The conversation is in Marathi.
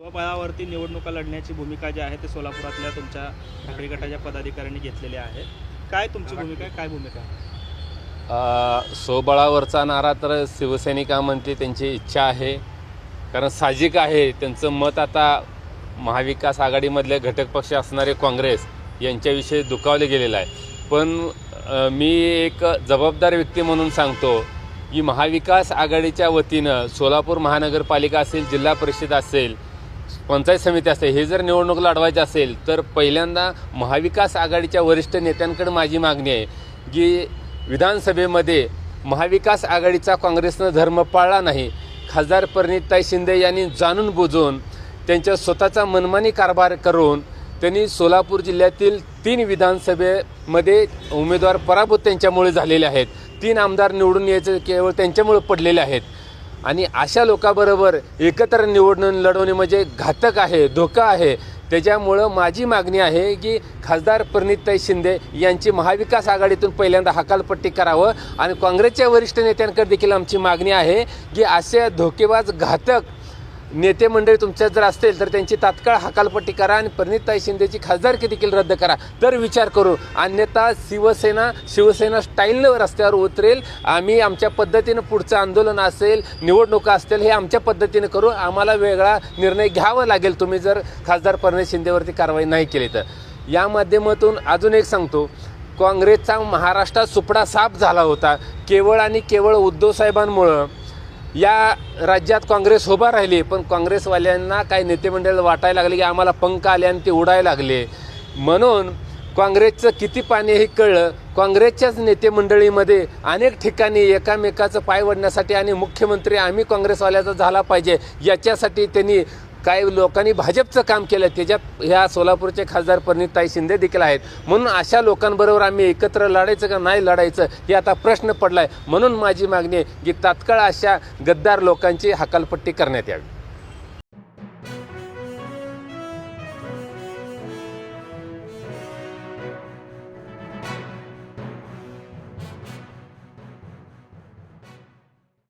स्वबळावरती निवडणुका लढण्याची भूमिका जी आहे ते सोलापुरातल्या तुमच्या ठाकरे गटाच्या पदाधिकाऱ्यांनी घेतलेली आहे. काय तुमची भूमिका काय भूमिका स्वबळावरचा नारा तर शिवसैनिकामध्ये त्यांची इच्छा आहे. कारण साहजिक आहे त्यांचं मत आता महाविकास आघाडीमधले घटक पक्ष असणारे काँग्रेस यांच्याविषयी दुखावले गेलेलं आहे. पण मी एक जबाबदार व्यक्ती म्हणून सांगतो की महाविकास आघाडीच्या वतीनं सोलापूर महानगरपालिका असेल जिल्हा परिषद असेल पंचायत समिती असते हे जर निवडणूक लढवायची असेल तर पहिल्यांदा महाविकास आघाडीच्या वरिष्ठ नेत्यांकडे माझी मागणी आहे की विधानसभेमध्ये महाविकास आघाडीचा काँग्रेसनं धर्म पाळला नाही. खासदार परिणितताई शिंदे यांनी जाणून बुजून त्यांच्या स्वतःचा मनमानी कारभार करून त्यांनी सोलापूर जिल्ह्यातील तीन विधानसभेमध्ये उमेदवार पराभूत त्यांच्यामुळे झालेले आहेत. तीन आमदार निवडून यायचे केवळ त्यांच्यामुळे पडलेले आहेत. आणि अशा लोकाबरोबर एकत्र निवडणूक लढवणे म्हणजे घातक आहे धोका आहे. त्याच्यामुळं माझी मागणी आहे की खासदार प्रणितताई शिंदे यांची महाविकास आघाडीतून पहिल्यांदा हकालपट्टी करावं. आणि काँग्रेसच्या वरिष्ठ नेत्यांकडे देखील आमची मागणी आहे की असे धोकेबाज घातक नेते मंडळी तुमच्यात जर असतील तर त्यांची तात्काळ हकालपट्टी करा आणि प्रणितताई शिंदेची खासदारकी देखील रद्द करा. तर विचार करू. अन्यथा शिवसेना शिवसेना स्टाईलनं रस्त्यावर उतरेल. आम्ही आमच्या पद्धतीनं पुढचं आंदोलन असेल निवडणुका असतील हे आमच्या पद्धतीनं करू. आम्हाला वेगळा निर्णय घ्यावा लागेल तुम्ही जर खासदार प्रणित शिंदेवरती कारवाई नाही केली तर. या माध्यमातून अजून एक सांगतो. काँग्रेसचा महाराष्ट्रात सुपडा साफ झाला होता. केवळ आणि केवळ उद्धव साहेबांमुळं या राज्यात काँग्रेस उभा राहिली पण काँग्रेसवाल्यांना काही नेतेमंडळ वाटायला लागले की आम्हाला पंख आले आणि ते उडायला लागले. म्हणून काँग्रेसचं किती पाणी हे कळलं? काँग्रेसच्याच नेतेमंडळीमध्ये अनेक ठिकाणी एकामेकाचं पाय वडण्यासाठी आणि मुख्यमंत्री आम्ही काँग्रेसवाल्याचा झाला पाहिजे याच्यासाठी त्यांनी काही लोकांनी भाजपचं काम केलं त्याच्यात ह्या सोलापूरचे खासदार परिणितताई शिंदे देखील आहेत. म्हणून अशा लोकांबरोबर आम्ही एकत्र लढायचं का नाही लढायचं हे आता प्रश्न पडला आहे म्हणून माझी मागणी आहे की तात्काळ अशा गद्दार लोकांची हकालपट्टी करण्यात यावी.